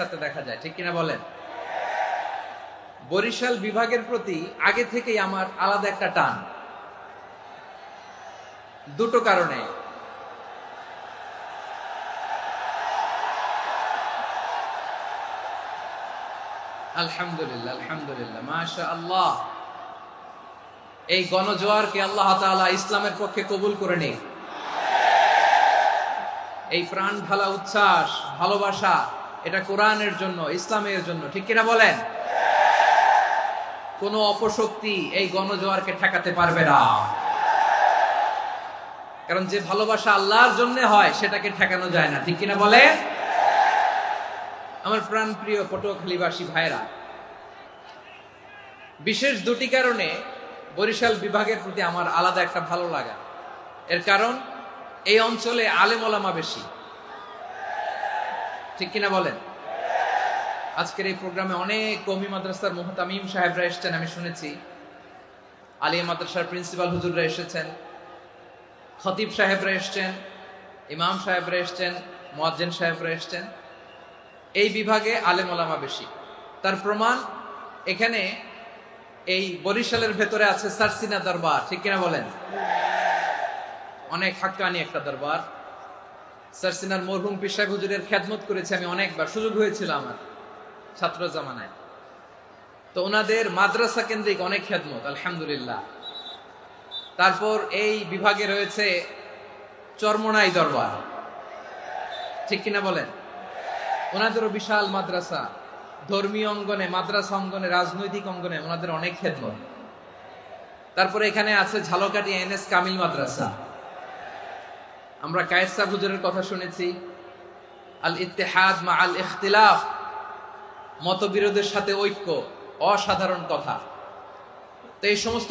একসাথে দেখা যায়, ঠিক কিনা বলেন? বরিশাল বিভাগের প্রতি আগে থেকেই আমার আলাদা একটা টান। দুটো কারণে। আলহামদুলিল্লাহ আলহামদুলিল্লাহ মাশা আল্লাহ এই গণজোয়ারকে আল্লাহ তাআলা ইসলামের পক্ষে কবুল করে নেই এই প্রাণ ঢালা উচ্ছ্বাস, ভালোবাসা এটা কোরআনের জন্য, ইসলামের জন্য, ঠিক কিনা বলেন? কোন অপশক্তি এই গণজোয়ারকে ঠেকাতে পারবে না। কারণ যে ভালোবাসা আল্লাহর জন্য হয়, সেটাকে ঠেকানো যায় না, ঠিক কিনা বলে আমার প্রাণ প্রিয় পটুয়াখালীবাসী ভাইরা বিশেষ দুটি কারণে বরিশাল বিভাগের প্রতি আমার আলাদা একটা ভালো লাগা। এর কারণ, এই অঞ্চলে আলেম ওলামা বেশি। ঠিক কিনা বলেন? আজকের এই প্রোগ্রামে অনেক কমি মাদ্রাসার মোহতামিম সাহেবরা এসেছেন, আমি শুনেছি। আলিয়া মাদ্রাসার প্রিন্সিপাল হুজুররা এসেছেন, খতিব সাহেবরা এসছেন, ইমাম সাহেবরা এসছেন, মোয়াজ্জেন সাহেবরা এসছেন। এই বিভাগে আলেম ওলামা বেশি। তার প্রমাণ এখানে এই বরিশালের ভেতরে আছে সারসিনা দরবার, ঠিক কিনা বলেন? অনেক হাক্কানি একটা দরবার। সারসিনার মরহুম পিসা হুজুরের খেদমত করেছি, আমি অনেকবার। সুযোগ হয়েছিল আমার, ছাত্র জামানায়। তো ওনাদের মাদ্রাসা কেন্দ্রিক অনেক খেদমত, আলহামদুলিল্লাহ। তারপর এই বিভাগে রয়েছে চরমনাই দরবার। ঠিক কিনা বলেন? ওনাদেরও বিশাল মাদ্রাসা, ধর্মীয় অঙ্গনে, মাদ্রাসা অঙ্গনে, রাজনৈতিক অঙ্গনে ওনাদের অনেক খেদমত। তারপরে এখানে আছে ঝালকাটি এন এস কামিল মাদ্রাসা। আমরা কায়েসা হুজুরের কথা শুনেছি। আল ইত্তেহাদ মা আল ইখতিলাফ, মতবিরোধের সাথে ঐক্য, অসাধারণ কথা। তো এই সমস্ত